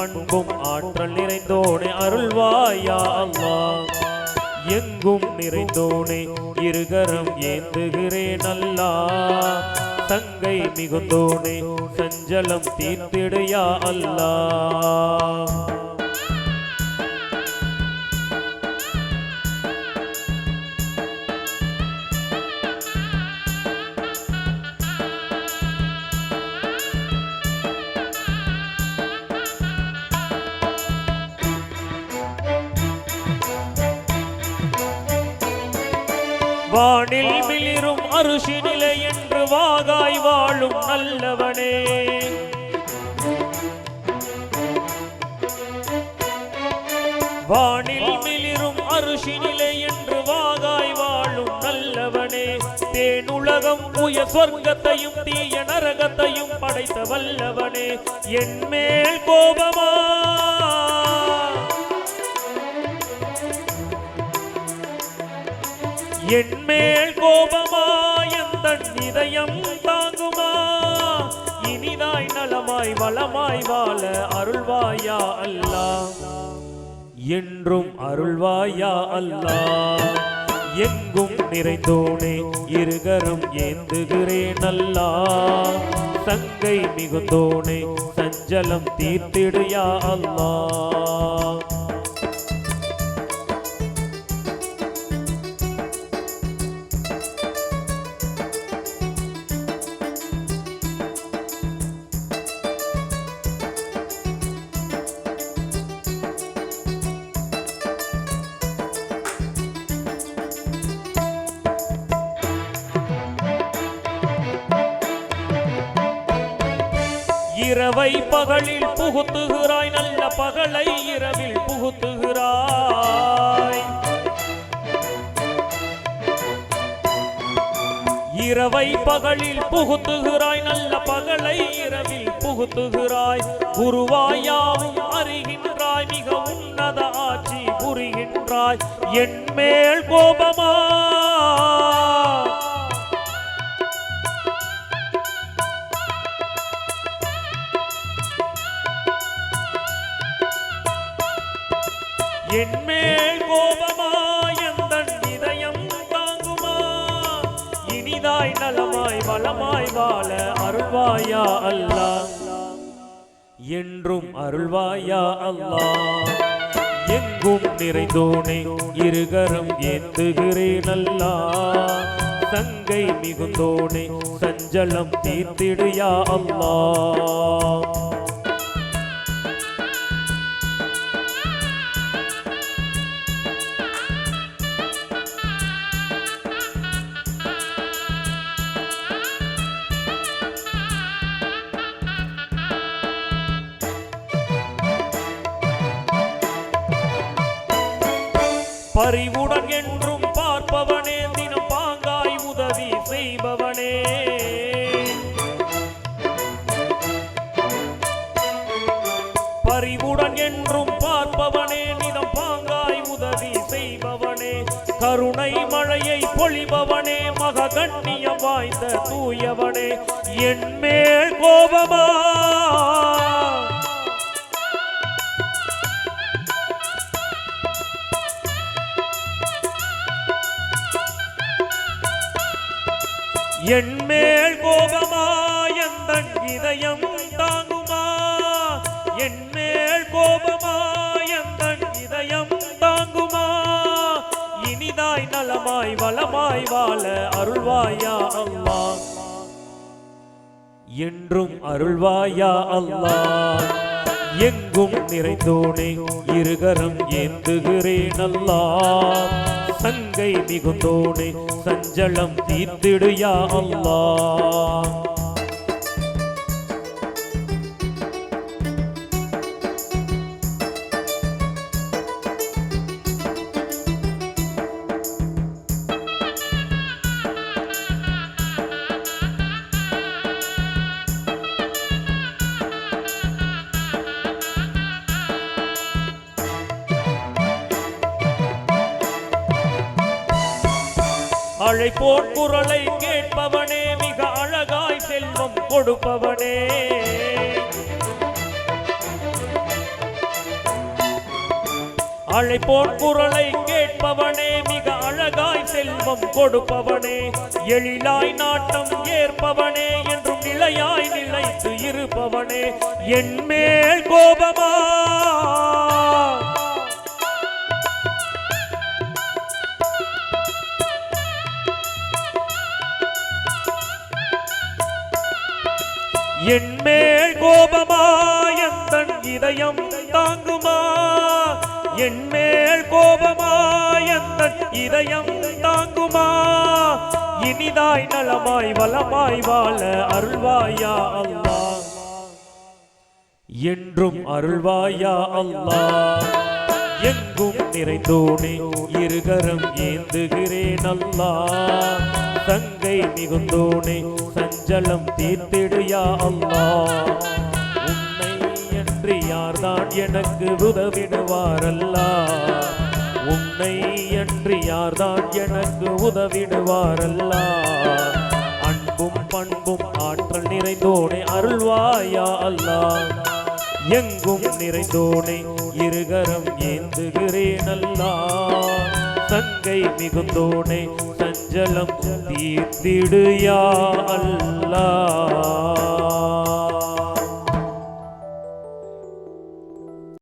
பண்பும் ஆற்றல் நிறைந்தோனே அருள்வாயா அல்லா. எங்கும் நிறைந்தோனே இருகரம் ஏந்துகிறேன் அல்லா. தங்கை மிகுந்தோனே சஞ்சலம் தீர்த்திடுயா அல்லா. வானில் மிளிரும் அருஷி நிலை என்று வாகாய் வாழும் நல்லவனே. வானில் மிளிரும் அருஷி நிலை என்று வாகாய் வாழும் நல்லவனே. தேனுலகம் உய சொர்க்கத்தையும் தீய நரகத்தையும் படைத்த வல்லவனே. என் மேல் கோபமா என் மேல் கோபமா எந்த இதயம் தாங்குமா? இனிதாய் நலமாய் வளமாய் வாழ அருள்வாயா அல்லா? என்றும் அருள்வாயா அல்லா? எங்கும் நிறைந்தோனே இருகரம் ஏந்துகிறேன் அல்லா? சங்கை மிகுந்தோனே சஞ்சலம் தீர்த்திடுயா அல்லா? இரவை பகலில் புகுத்துகிறாய் நல்ல பகலை இரவில் புகுத்துகிறாய். இரவை பகலில் புகுத்துகிறாய் நல்ல பகலை இரவில் புகுத்துகிறாய். குருவாயாவும் அறிகின்றாய் மிக உன்னத ஆட்சி புரிகின்றாய். என் மேல் கோபமா என்மேல் மேல் எந்த இதயம் தாங்குமா? இனிதாய் நலமாய் வளமாய் வாழ அருள்வாயா அல்லா? என்றும் அருள்வாயா அல்லா? எங்கும் நிறைந்தோனே இருகரம் ஏந்துகிறேன் அல்லா? தங்கை மிகுந்தோனே சஞ்சலம் தீர்த்திடுயா அல்லா? பறிவுடன் என்றும் பார்ப்பவனே தினம் பாங்காய் உதவி செய்பவனே. பறிவுடன் என்றும் பார்ப்பவனே நிதம் பாங்காய் உதவி செய்பவனே. கருணை மழையை பொழிபவனே மக கண்ணியம் வாய்ந்த தூயவனே. என் மேல் கோபமா என் மேல் கோபமா எந்த இதயம் தாங்குமா? என் மேல் கோபமா எந்த இதயம் தாங்குமா? இனிதாய் நலமாய் வளமாய் வாழ அருள்வாயா அல்லா என்றும் அருள்வாயா அல்லா எங்கும் நிறைந்தோனே இருகரம் ஏந்துகிறேன் அல்லா தங்கை மிகுந்தோடு சஞ்சலம் தீர்த்திடு யா அல்லா அழைப்போன் குரலை கேட்பவனே மிக அழகாய் செல்வம் கொடுப்பவனே. அழைப்போன் குரலை கேட்பவனே மிக அழகாய் செல்வம் கொடுப்பவனே. எழிலாய் நாட்டம் ஏற்பவனே என்றும் நிலையாய் நிலைத்து இருப்பவனே. என் மேல் கோபமா என் கோபமாயந்தன் இதயம் தாங்குமா? என் கோபமாயந்தன் இதயம் தாங்குமா? இனிதாய் நலமாய் வளமாய் வாழ அருள்வாயா அல்லா என்றும் அருள்வாயா அல்லா எங்கும் நிறைந்தோனே இருகரம் ஏந்துகிறேன் அல்லா தங்கை மிகுந்தோனே சஞ்சலம் தீர்த்திடுயா அல்லாஹ் உன்னை என்று யார்தான் எனக்கு உதவிடுவாரல்லா. உன்னை என்று யார்தான் எனக்கு உதவிடுவாரல்லா. அன்பும் பண்பும் ஆற்றல் நிறைந்தோனே அருள்வாயா அல்லா. எங்கும் நிறைந்தோனே இருகரம் ஏந்துகிறேன் அல்லா சங்கை மிகுந்தோனே ஜலம் தீர்த்திடுயா அல்லா